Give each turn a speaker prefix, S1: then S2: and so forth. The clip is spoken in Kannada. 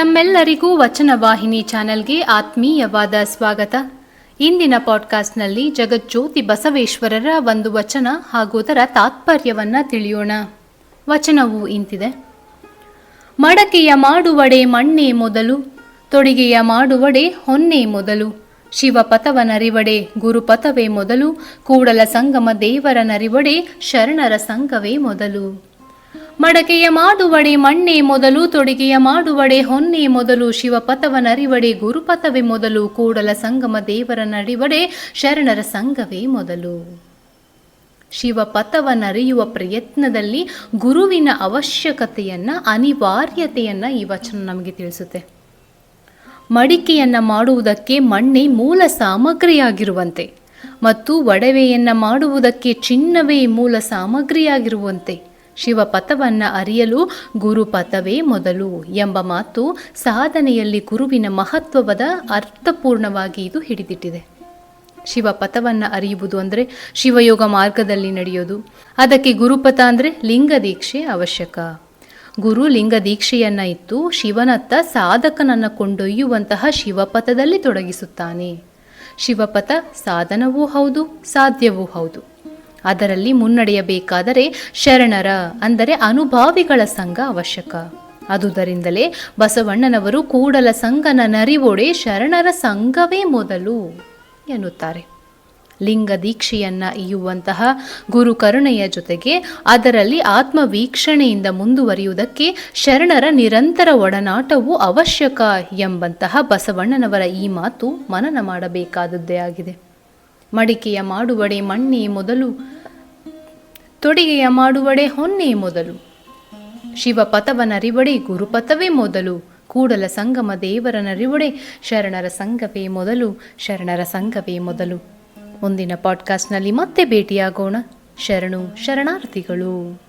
S1: ತಮ್ಮೆಲ್ಲರಿಗೂ ವಚನ ವಾಹಿನಿ ಚಾನೆಲ್ಗೆ ಆತ್ಮೀಯವಾದ ಸ್ವಾಗತ. ಇಂದಿನ ಪಾಡ್ಕಾಸ್ಟ್ನಲ್ಲಿ ಜಗಜ್ಯೋತಿ ಬಸವೇಶ್ವರರ ಒಂದು ವಚನ ಹಾಗೂ ಅದರ ತಾತ್ಪರ್ಯವನ್ನ ತಿಳಿಯೋಣ. ವಚನವು ಇಂತಿದೆ. ಮಡಕೆಯ ಮಾಡುವಡೆ ಮಣ್ಣೆ ಮೊದಲು, ತೊಡಿಗೆಯ ಮಾಡುವಡೆ ಹೊನ್ನೆ ಮೊದಲು, ಶಿವಪಥವನರಿವಡೆ ಗುರುಪಥವೇ ಮೊದಲು, ಕೂಡಲ ಸಂಗಮ ದೇವರ ನರಿವಡೆ ಶರಣರ ಸಂಘವೇ ಮೊದಲು. ಮಡಕೆಯ ಮಾಡುವಡೆ ಮಣ್ಣೆ ಮೊದಲು, ತೊಡಿಗೆಯ ಮಾಡುವಡೆ ಹೊನ್ನೆ ಮೊದಲು ಶಿವಪಥವನರಿವಡೆ ಗುರುಪಥವೇ ಮೊದಲು, ಕೂಡಲ ಸಂಗಮ ದೇವರ ನಡಿವಡೆ, ಶರಣರ ಸಂಗವೇ ಮೊದಲು. ಶಿವಪಥವನ್ನರಿಯುವ ಪ್ರಯತ್ನದಲ್ಲಿ ಗುರುವಿನ ಅವಶ್ಯಕತೆಯನ್ನ, ಅನಿವಾರ್ಯತೆಯನ್ನು ಈ ವಚನ ನಮಗೆ ತಿಳಿಸುತ್ತೆ. ಮಡಿಕೆಯನ್ನ ಮಾಡುವುದಕ್ಕೆ ಮಣ್ಣೆ ಮೂಲ ಸಾಮಗ್ರಿಯಾಗಿರುವಂತೆ, ಮತ್ತು ಒಡವೆಯನ್ನು ಮಾಡುವುದಕ್ಕೆ ಚಿನ್ನವೇ ಮೂಲ ಸಾಮಗ್ರಿಯಾಗಿರುವಂತೆ ಶಿವಪಥವನ್ನ ಅರಿಯಲು ಗುರುಪಥವೇ ಮೊದಲು ಎಂಬ ಮಾತು ಸಾಧನೆಯಲ್ಲಿ ಗುರುವಿನ ಮಹತ್ವವದ ಅರ್ಥಪೂರ್ಣವಾಗಿ ಇದು ಹಿಡಿದಿಟ್ಟಿದೆ. ಶಿವಪಥವನ್ನು ಅರಿಯುವುದು ಅಂದರೆ ಶಿವಯೋಗ ಮಾರ್ಗದಲ್ಲಿ ನಡೆಯೋದು. ಅದಕ್ಕೆ ಗುರುಪಥ ಅಂದರೆ ಲಿಂಗ ದೀಕ್ಷೆ ಅವಶ್ಯಕ. ಗುರು ಲಿಂಗ ದೀಕ್ಷೆಯನ್ನ ಇತ್ತು ಶಿವನತ್ತ ಸಾಧಕನನ್ನು ಕೊಂಡೊಯ್ಯುವಂತಹ ಶಿವಪಥದಲ್ಲಿ ತೊಡಗಿಸುತ್ತಾನೆ. ಶಿವಪಥ ಸಾಧನವೂ ಹೌದು, ಸಾಧ್ಯವೂ ಹೌದು. ಅದರಲ್ಲಿ ಮುನ್ನಡೆಯಬೇಕಾದರೆ ಶರಣರ, ಅಂದರೆ ಅನುಭಾವಿಗಳ ಸಂಘ ಅವಶ್ಯಕ. ಅದುದರಿಂದಲೇ ಬಸವಣ್ಣನವರು ಕೂಡಲ ಸಂಘನ ನರಿವೊಡೆ ಶರಣರ ಸಂಘವೇ ಮೊದಲು ಎನ್ನುತ್ತಾರೆ. ಲಿಂಗ ದೀಕ್ಷೆಯನ್ನ ಇಯುವಂತಹ ಗುರು ಕರುಣೆಯ ಜೊತೆಗೆ ಅದರಲ್ಲಿ ಆತ್ಮವೀಕ್ಷಣೆಯಿಂದ ಮುಂದುವರಿಯುವುದಕ್ಕೆ ಶರಣರ ನಿರಂತರ ಒಡನಾಟವು ಅವಶ್ಯಕ ಎಂಬಂತಹ ಬಸವಣ್ಣನವರ ಈ ಮಾತು ಮನನ ಮಾಡಬೇಕಾದದ್ದೇ ಆಗಿದೆ. ಮಡಿಕೆಯ ಮಾಡುವಡೆ ಮಣ್ಣೇ ಮೊದಲು, ತೊಡಿಗೆಯ ಮಾಡುವಡೆ ಹೊನ್ನೆ ಮೊದಲು. ಶಿವಪಥವನರಿವಡೆ ಗುರುಪಥವೇ ಮೊದಲು, ಕೂಡಲ ಸಂಗಮ ದೇವರ ನರಿವಡೆ ಶರಣರ ಸಂಘವೇ ಮೊದಲು, ಶರಣರ ಸಂಘವೇ ಮೊದಲು. ಮುಂದಿನ ಪಾಡ್ಕಾಸ್ಟ್ನಲ್ಲಿ ಮತ್ತೆ ಭೇಟಿಯಾಗೋಣ. ಶರಣು ಶರಣಾರ್ಥಿಗಳು.